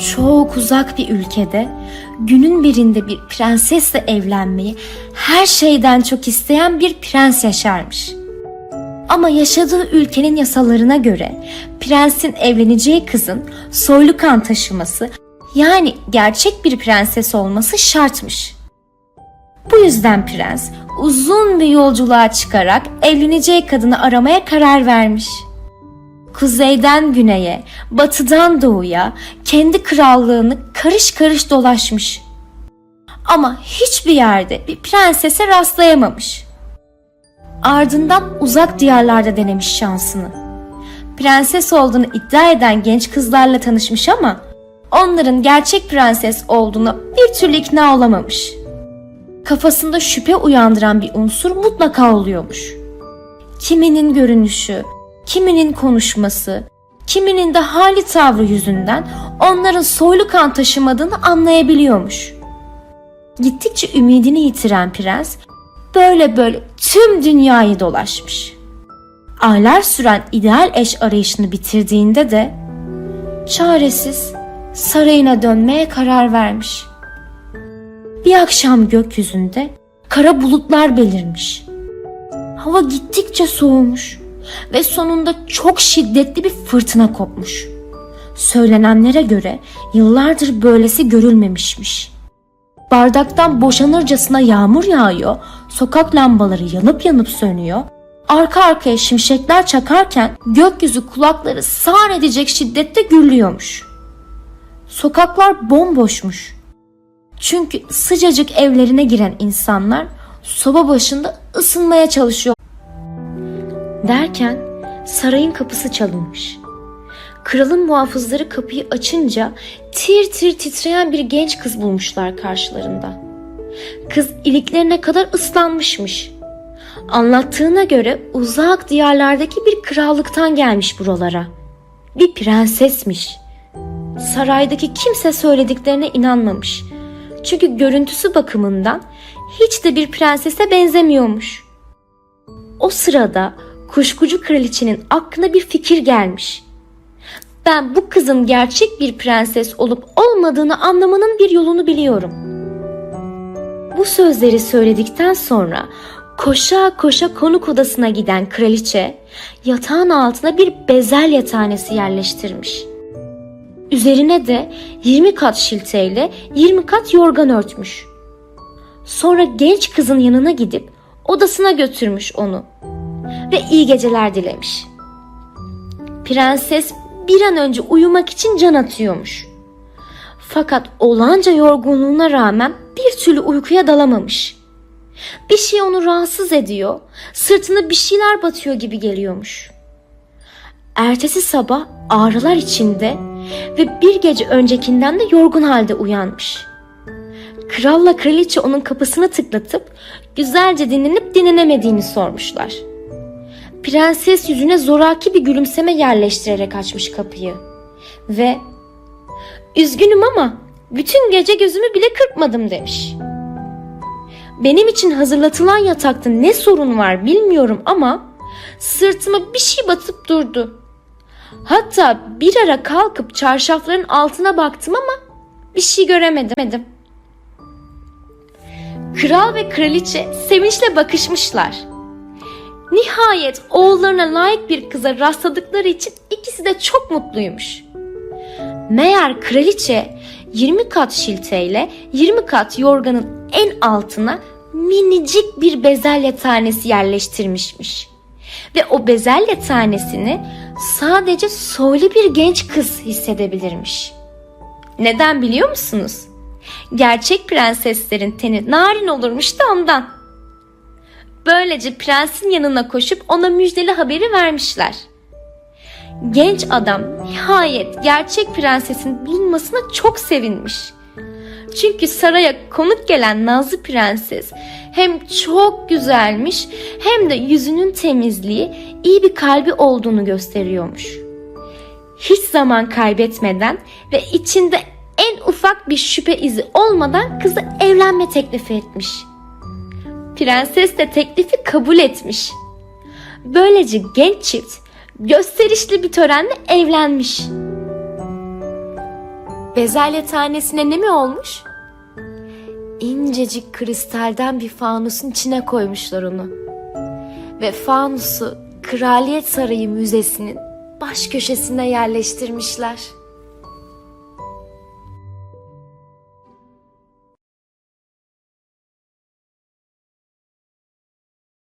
çok uzak bir ülkede günün birinde bir prensesle evlenmeyi her şeyden çok isteyen bir prens yaşarmış. Ama yaşadığı ülkenin yasalarına göre prensin evleneceği kızın soylu kan taşıması yani gerçek bir prenses olması şartmış. Bu yüzden prens uzun bir yolculuğa çıkarak evleneceği kadını aramaya karar vermiş. Kuzeyden güneye, batıdan doğuya kendi krallığını karış karış dolaşmış. Ama hiçbir yerde bir prensese rastlayamamış. Ardından uzak diyarlarda denemiş şansını. Prenses olduğunu iddia eden genç kızlarla tanışmış ama onların gerçek prenses olduğuna bir türlü ikna olamamış. Kafasında şüphe uyandıran bir unsur mutlaka oluyormuş. Kiminin görünüşü, kiminin konuşması, kiminin de hali tavrı yüzünden onların soylu kan taşımadığını anlayabiliyormuş. Gittikçe ümidini yitiren prens böyle böyle tüm dünyayı dolaşmış. Aylar süren ideal eş arayışını bitirdiğinde de çaresiz sarayına dönmeye karar vermiş. Bir akşam gökyüzünde kara bulutlar belirmiş. Hava gittikçe soğumuş ve sonunda çok şiddetli bir fırtına kopmuş. Söylenenlere göre yıllardır böylesi görülmemişmiş. Bardaktan boşanırcasına yağmur yağıyor, sokak lambaları yanıp yanıp sönüyor, arka arkaya şimşekler çakarken gökyüzü kulakları sağır edecek şiddette gürlüyormuş. Sokaklar bomboşmuş. Çünkü sıcacık evlerine giren insanlar soba başında ısınmaya çalışıyor. Derken sarayın kapısı çalınmış. Kralın muhafızları kapıyı açınca tir tir titreyen bir genç kız bulmuşlar karşılarında. Kız iliklerine kadar ıslanmışmış. Anlattığına göre uzak diyarlardaki bir krallıktan gelmiş buralara. Bir prensesmiş. Saraydaki kimse söylediklerine inanmamış. Çünkü görüntüsü bakımından hiç de bir prensese benzemiyormuş. O sırada kuşkucu kraliçenin aklına bir fikir gelmiş. Ben bu kızın gerçek bir prenses olup olmadığını anlamanın bir yolunu biliyorum. Bu sözleri söyledikten sonra koşa koşa konuk odasına giden kraliçe yatağın altına bir bezelye tanesi yerleştirmiş. Üzerine de 20 kat şilteyle 20 kat yorgan örtmüş. Sonra genç kızın yanına gidip odasına götürmüş onu ve iyi geceler dilemiş. Prenses bir an önce uyumak için can atıyormuş. Fakat olanca yorgunluğuna rağmen bir türlü uykuya dalamamış. Bir şey onu rahatsız ediyor, sırtına bir şeyler batıyor gibi geliyormuş. Ertesi sabah ağrılar içinde ve bir gece öncekinden de yorgun halde uyanmış. Kralla kraliçe onun kapısını tıklatıp güzelce dinlenip dinlenemediğini sormuşlar. Prenses yüzüne zoraki bir gülümseme yerleştirerek açmış kapıyı. Ve üzgünüm ama bütün gece gözümü bile kırpmadım demiş. Benim için hazırlatılan yatakta ne sorun var bilmiyorum ama sırtıma bir şey batıp durdu. Hatta bir ara kalkıp çarşafların altına baktım ama bir şey göremedim. Kral ve kraliçe sevinçle bakışmışlar. Nihayet oğullarına layık bir kıza rastladıkları için ikisi de çok mutluymuş. Meğer kraliçe 20 kat şilteyle 20 kat yorganın en altına minicik bir bezelye tanesi yerleştirmişmiş. Ve o bezelye tanesini sadece soylu bir genç kız hissedebilirmiş. Neden biliyor musunuz? Gerçek prenseslerin teni narin olurmuş da ondan. Böylece prensin yanına koşup ona müjdeli haberi vermişler. Genç adam nihayet gerçek prensesin bulunmasına çok sevinmiş. Çünkü saraya konuk gelen Nazlı prenses hem çok güzelmiş hem de yüzünün temizliği iyi bir kalbi olduğunu gösteriyormuş. Hiç zaman kaybetmeden ve içinde en ufak bir şüphe izi olmadan kızı evlenme teklifi etmiş. Prenses de teklifi kabul etmiş. Böylece genç çift gösterişli bir törenle evlenmiş. Bezelye tanesine ne mi olmuş? İncecik kristalden bir fanusun içine koymuşlar onu. Ve fanusu Kraliyet Sarayı Müzesi'nin baş köşesine yerleştirmişler.